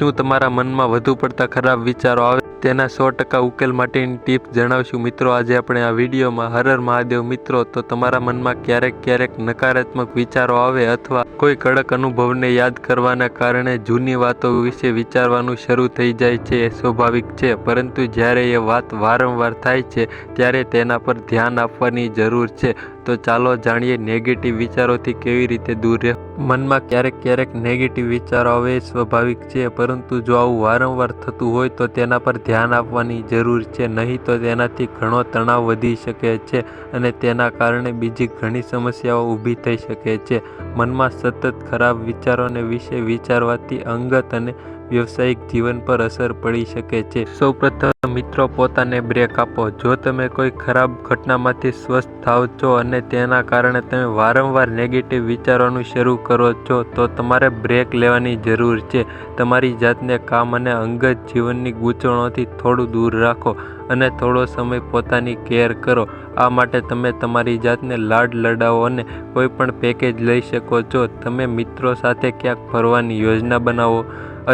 શું તમારા મનમાં વધુ પડતા ખરાબ વિચારો આવે? તેના સો ટકા ઉકેલ માટેની ટિપ્સ જણાવશું. મિત્રો, આજે આપણે આ વિડીયોમાં હરર મહાદેવ મિત્રો, તો તમારા મનમાં ક્યારેક ક્યારેક નકારાત્મક વિચારો આવે અથવા કોઈ કડક અનુભવને યાદ કરવાના કારણે જૂની વાતો વિશે વિચારવાનું શરૂ થઈ જાય છે, એ સ્વાભાવિક છે. પરંતુ જ્યારે એ વાત વારંવાર થાય છે, ત્યારે તેના પર ધ્યાન આપવાની જરૂર છે. તો ચાલો જાણીએ નેગેટિવ વિચારોથી કેવી રીતે દૂર રહે. મનમાં ક્યારેક ક્યારેક નેગેટિવ વિચારો આવે સ્વાભાવિક છે, પરંતુ જો આવું વારંવાર થતું હોય તો તેના પર ધ્યાન આપવાની જરૂર છે, નહીં તો તેનાથી ઘણો તણાવ વધી શકે છે અને તેના કારણે બીજી ઘણી સમસ્યાઓ ઊભી થઈ શકે છે. મનમાં સતત ખરાબ વિચારોને વિશે વિચારવાથી અંગત અને વ્યવસાયિક જીવન પર અસર પડી શકે છે. સૌપ્રથમ મિત્રો પોતાને બ્રેક આપો. જો તમે કોઈ ખરાબ ઘટનામાંથી સ્વસ્થ થાવ છો અને તેના કારણે તમે વારંવાર નેગેટિવ વિચારવાનું શરૂ કરો છો, તો તમારે બ્રેક લેવાની જરૂર છે. તમારી જાતને કામ અને અંગત જીવનની ગૂંચવણોથી થોડું દૂર રાખો અને થોડો સમય પોતાની કેર કરો. આ માટે તમે તમારી જાતને લાડ લડાવો અને કોઈ પણ પેકેજ લઈ શકો છો. તમે મિત્રો સાથે ક્યાંક ફરવાની યોજના બનાવો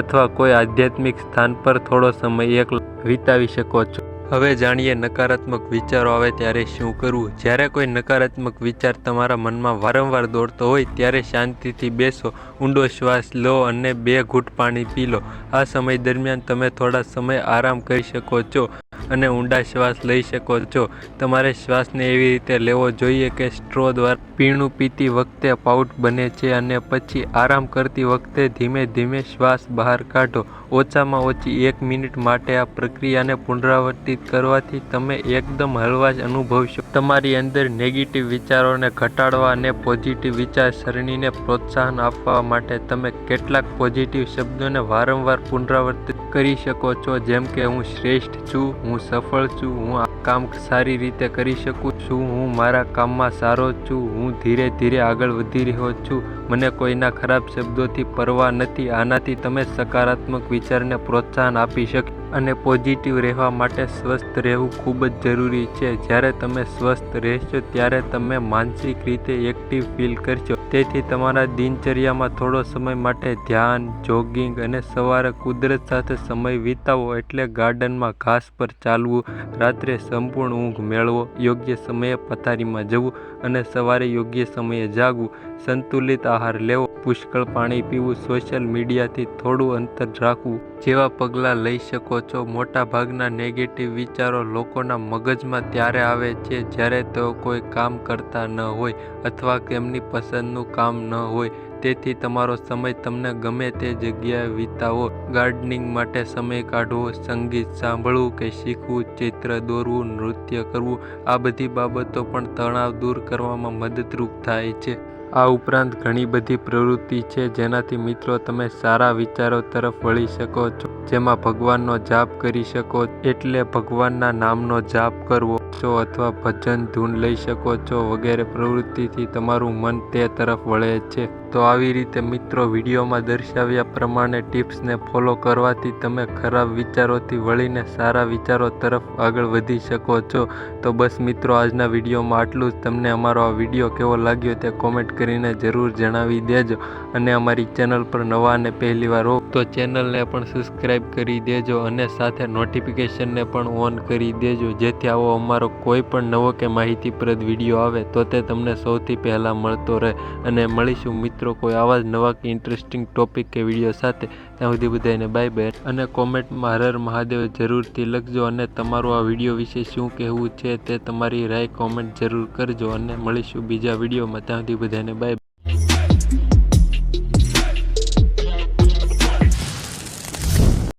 અથવા કોઈ આધ્યાત્મિક સ્થાન પર થોડો સમય એક વિતાવી શકો છો. હવે જાણીએ નકારાત્મક વિચારો આવે ત્યારે શું કરવું? જ્યારે કોઈ નકારાત્મક વિચાર તમારા મનમાં વારંવાર દોડતો હોય, ત્યારે શાંતિથી બેસો, ઊંડો શ્વાસ લો અને બે ઘૂંટ પાણી પી લો. આ સમય દરમિયાન તમે થોડા સમય આરામ કરી શકો છો. અને ઊંડા શ્વાસ લઈ શકો છો. તમારે શ્વાસને એવી રીતે લેવો જોઈએ કે સ્ટ્રો દ્વારા પીણું પીતી વખતે પાઉટ બને છે અને પછી આરામ કરતી વખતે ધીમે ધીમે શ્વાસ બહાર કાઢો. ઓછામાં ઓછી એક મિનિટ માટે આ પ્રક્રિયાને પુનરાવર્તિત કરવાથી તમે એકદમ હળવાશ અનુભવશો તમારી અંદર નેગેટિવ વિચારોને ઘટાડવા અને પોઝિટિવ વિચારસરણીને પ્રોત્સાહન આપવા માટે તમે કેટલાક પોઝિટિવ શબ્દોને વારંવાર પુનરાવર્તિત કરી શકો છો, જેમ કે હું શ્રેષ્ઠ છું, હું સફળ છું, હું આ કામ સારી રીતે કરી શકું છું, હું મારા કામમાં સારો છું, હું ધીરે ધીરે આગળ વધી રહ્યો છું. મને કોઈના ખરાબ શબ્દોથી પરવા નથી, આનાથી તમે સકારાત્મક વિચારને પ્રોત્સાહન આપી શકો, અને પોઝિટિવ રહેવા માટે સ્વસ્થ રહેવું ખૂબ જ જરૂરી છે. જ્યારે તમે સ્વસ્થ રહેશો, ત્યારે તમે માનસિક રીતે એક્ટિવ ફીલ કરશો. તેથી તમારા દિનચર્યામાં થોડો સમય માટે ધ્યાન જોગિંગ અને સવારે કુદરત સાથે સમય વિતાવો, એટલે ગાર્ડનમાં ઘાસ પર ચાલવું, રાત્રે સંપૂર્ણ ઊંઘ મેળવો, યોગ્ય સમયે પથારીમાં જવું અને સવારે યોગ્ય સમયે જાગવું, સંતુલિત આહાર લેવો, પુષ્કળ પાણી પીવું સોશિયલ મીડિયાથી થોડું અંતર રાખવું જેવા પગલાં લઈ શકો છો. મોટાભાગના નેગેટિવ વિચારો લોકોના મગજમાં ત્યારે આવે છે જ્યારે તેઓ કોઈ કામ કરતા ન હોય અથવા તેમની પસંદનું કામ ન હોય. તેથી તમારો સમય તમને ગમે તે જગ્યાએ વિતાવો. ગાર્ડનિંગ માટે સમય કાઢવો, સંગીત સાંભળવું કે શીખવું, ચિત્ર દોરવું, નૃત્ય કરવું, આ બધી બાબતો પણ તણાવ દૂર કરવામાં મદદરૂપ થાય છે. આ ઉપરાંત ઘણી બધી પ્રવૃત્તિ છે જેનાથી મિત્રો તમે સારા વિચારો તરફ વળી શકો છો. જેમાં ભગવાનનો જાપ કરી શકો, એટલે ભગવાનના નામનો જાપ કરવો છો અથવા ભજન ધૂન લઈ શકો છો વગેરે પ્રવૃત્તિથી તમારું મન તે તરફ વળે છે. તો આવી રીતે મિત્રો વિડીયોમાં દર્શાવ્યા પ્રમાણે ટિપ્સને ફોલો કરવાથી તમે ખરાબ વિચારોથી વળીને સારા વિચારો તરફ આગળ વધી શકો છો. તો બસ મિત્રો આજના વિડીયોમાં આટલું જ. તમને અમારો આ વીડિયો કેવો લાગ્યો તે કોમેન્ટ કરીને જરૂર જણાવી દેજો અને અમારી ચેનલ પર નવા અને પહેલીવાર હો તો ચેનલને પણ સબસ્ક્રાઈબ કરી દેજો અને સાથે નોટિફિકેશનને પણ ઓન કરી દેજો. જેથી આવો અમારો કોઈ પણ નવો કે માહિતીપ્રદ વીડિયો આવે તો તે તમને સૌથી પહેલાં મળતો રહે. અને મળીશું મિત્રો. કોઈ આવા જ નવા કે ઇન્ટરેસ્ટિંગ ટોપિક કે વીડિયો સાથે ત્યાં સુધી બધાને બાય બાય અને કોમેન્ટમાં હર હર મહાદેવ જરૂરથી લખજો અને તમારું આ વીડિયો વિશે શું કહેવું છે તે તમારી રાય કોમેન્ટ જરૂર કરજો. અને મળીશું બીજા વિડીયોમાં ત્યાં સુધી બધાને બાય